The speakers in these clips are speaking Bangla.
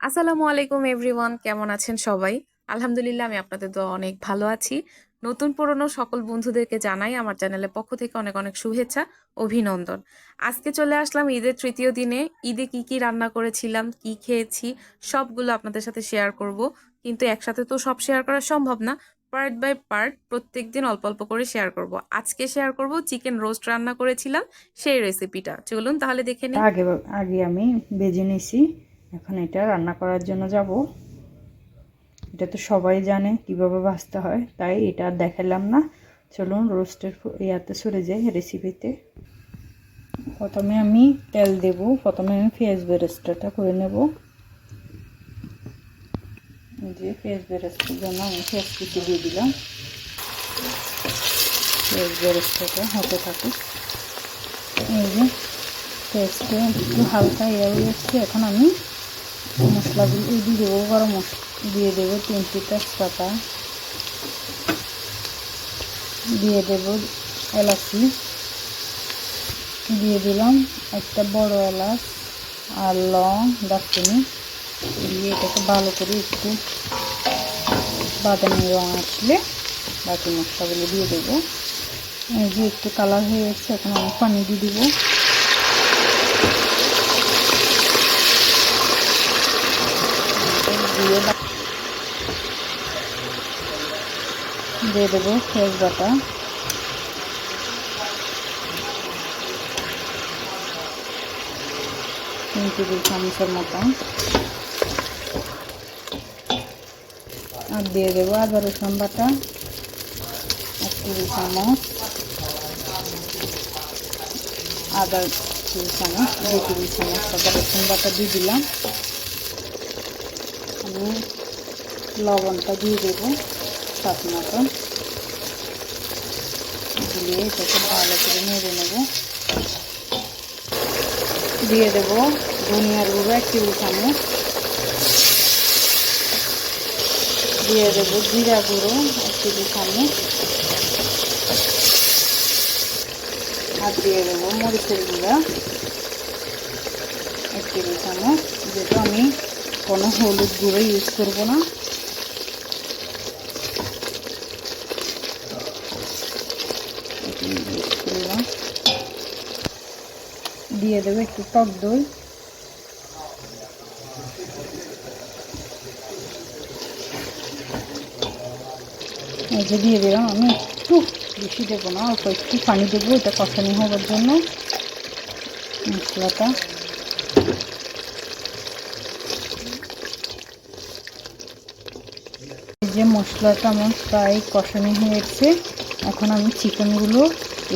আসসালামু আলাইকুম এভরিওয়ান, কেমন আছেন সবাই? আলহামদুলিল্লাহ, আমি আপনাদের তো অনেক ভালো আছি। নতুন পুরনো সকল বন্ধুদেরকে জানাই আমার চ্যানেলের পক্ষ থেকে অনেক অনেক শুভেচ্ছা, অভিনন্দন। আজকে চলে আসলাম ঈদের তৃতীয় দিনে। ঈদে কি কি রান্না করেছিলাম, কি খেয়েছি, সবগুলো আপনাদের সাথে শেয়ার করব। কিন্তু একসাথে তো সব শেয়ার করা সম্ভব না। পার্ট বাই পার্ট, প্রত্যেক দিন অল্প অল্প করে শেয়ার করব। আজকে শেয়ার করব চিকেন রোস্ট রান্না করেছিলাম, সেই রেসিপিটা চলুন তাহলে দেখে নিই। আগে আগে আমি বেজে নিছি। এখন এটা রান্না করার জন্য যাব। এটা তো সবাই জানে কীভাবে ভাজতে হয়, তাই এটা দেখালাম না। চলুন রোস্টের ইয়াতে সরে যাই রেসিপিতে প্রথমে আমি তেল দেব, প্রথমে আমি পেঁয়াজ বেরেস্তাটা করে নেব। যে পেঁয়াজ বেরেস্তার জন্য আমি পেঁয়াজ কুচি দিয়ে দিলাম। পেঁয়াজ বেরেস্তাটা হতে থাকুক। এই যে পেঁয়াজটা একটু হালকা ইয়ে যাচ্ছে, এখন আমি মশলাগুলো দিয়ে দেবো, গরম দিয়ে দেবো তিনটি তেজপাতা। দিয়ে দেব এলাচি। দিয়ে দিলাম একটা বড় এলাচ আর লং দারচিনি। দিয়ে এটাকে ভালো করে একটু বাদামি রং আসলে বাকি মশলাগুলো দিয়ে দেবো। এই যে একটু কালার হয়ে গেছে, এখন আমি পানি দিয়ে দেবো দিয়ে দিয়ে দেবো বাটা। তিন টেবিল চামচের মতন আর দিয়ে দেবো আদা রসুন বাটা, এক টেবিল চামচ। আদা টেবিল চামচ, দুই টেবিল চামচ আদা রসুন বাটা দিয়ে দিলাম। আমি লবণটা দিয়ে দেবো। সাত মতন। দিয়ে এটাকে ভালো করে নেড়ে নেব। দিয়ে দেবো ধনিয়ার গুঁড়ো, এক টেবিল দিয়ে দেবো জিরা গুঁড়ো, এক টেবিল চামচ। আর দিয়ে দেবো মরিচের গুঁড়া, এক টেবিল চামচ। যেটা আমি কোনো হলুদ গুঁড়ো ইউজ করব না দিয়ে দেবো একটু টক দই। যে দিয়ে দিলাম, আমি একটু বেশি দেবো না, অল্প একটু পানি দেবো, এটা কষানি হওয়ার জন্য। মশলাটা। যে মশলাটা আমার প্রায় কষানো হয়েছে, এখন আমি চিকেনগুলো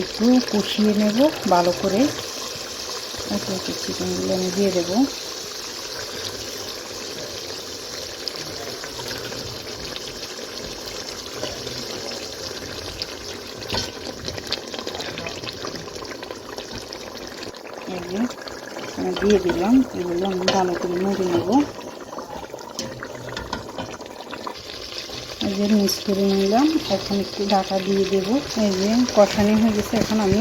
একটু কষিয়ে নেব ভালো করে। চিকেনগুলো আমি দিয়ে দেবো। দিয়ে দিলাম, এগুলো আমি ভালো করে মুড়ে নেব। এই যে, মিক্স করে নিলাম, এখন একটু ঢাকা দিয়ে দেব। এই যে, কষানি হয়ে গেছে, এখন আমি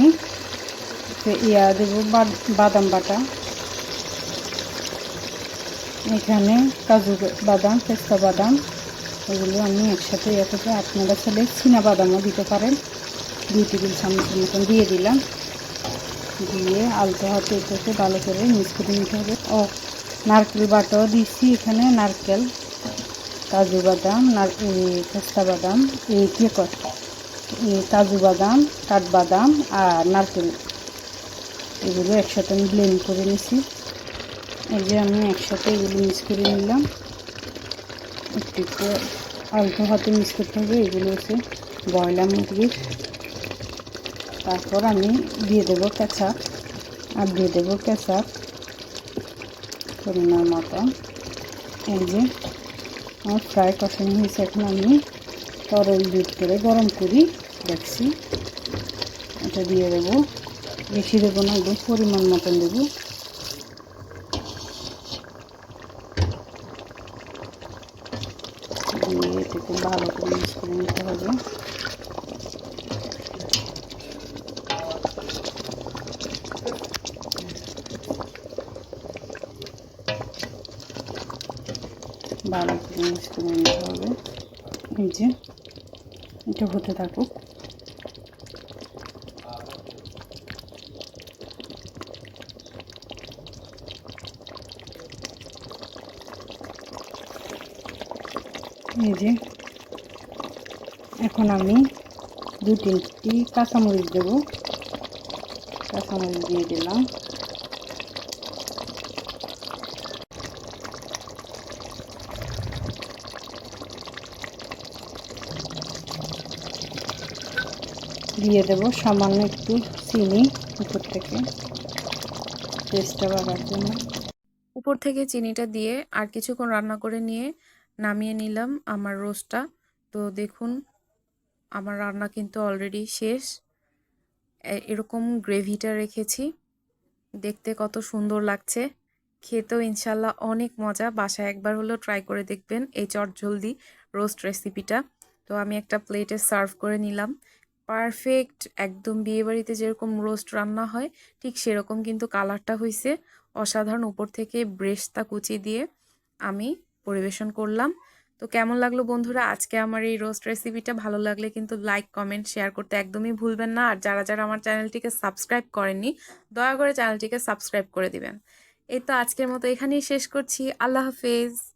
ইয়া দেবো বাদাম বাটা। এখানে কাজু বাদাম, পেস্তা বাদাম, এগুলো আমি একসাথে ইয়ে থেকে আপনারা ছেলে চীনা বাদামও দিতে পারেন। দুই টেবিল চামচের মতন দিয়ে দিলাম। দিয়ে আলতো হাতে এটাকে ভালো করে মিক্স করে নিতে হবে। ও, নারকেল বাটাও দিচ্ছি এখানে, নারকেল, কাজু বাদাম পেস্তা বাদাম, এই কে কাজু বাদাম কাঠবাদাম আর নারকেল। এগুলো একসাথে আমি ব্লেন্ড করে নিছি। এই যে আমি একসাথে এগুলো মিক্স করে নিলাম। একটু একটু আলতো হাতে মিক্স করতে হবে, এগুলো হচ্ছে বয়লা মুরগির তারপর আমি দিয়ে দেবো কেঁচা। আর দিয়ে দেবো কেঁচা পরিমাণ মতো। এই যে আমার ফ্রাই কষানো হয়েছে, এখন আমি তরল দুধ করে গরম করি, দেখছি। এটা দিয়ে দেবো। বেশি দেবো না, একদম পরিমাণ মতন দেবো। দিয়ে এটাকে ভালো করে মিক্স করে নিতে হবে। ভালো করে মিক্স করে নিতে হবে। এই যে, এটা হতে থাকুক। এই যে, এখন আমি দু তিনটি কাঁচামরিচ দেব। কাঁচামরিচ দিয়ে দিলাম। দিয়ে দেব সামান্য একটু চিনি উপর থেকে। টেস্টটা বাড়ার জন্য। উপর থেকে চিনিটা দিয়ে আর কিছুক্ষণ রান্না করে নিয়ে নামিয়ে নিলাম আমার রোস্টটা। তো দেখুন, আমার রান্না কিন্তু অলরেডি শেষ। এরকম গ্রেভিটা রেখেছি। দেখতে কত সুন্দর লাগছে। খেতেও ইনশাল্লাহ অনেক মজা। বাসায় একবার হলেও ট্রাই করে দেখবেন এই চটজলদি রোস্ট রেসিপিটা তো আমি একটা প্লেটে সার্ভ করে নিলাম। পারফেক্ট একদম বিয়েবাড়িতে যেরকম রোস্ট রান্না হয়, ঠিক সেরকম কিন্তু কালারটা হয়েছে অসাধারণ উপর থেকে ব্রেস্তা কুচি দিয়ে আমি পরিবেশন করলাম। তো কেমন লাগল বন্ধুরা? আজকে আমার এই রোস্ট রেসিপিটা ভালো লাগলে কিন্তু লাইক কমেন্ট শেয়ার করতে একদমই ভুলবেন না। আর যারা যারা আমার চ্যানেলটিকে সাবস্ক্রাইব করেননি, দয়া করে চ্যানেলটিকে সাবস্ক্রাইব করে দিবেন। এই তো আজকের মতো এখানেই শেষ করছি। আল্লাহ হাফেজ।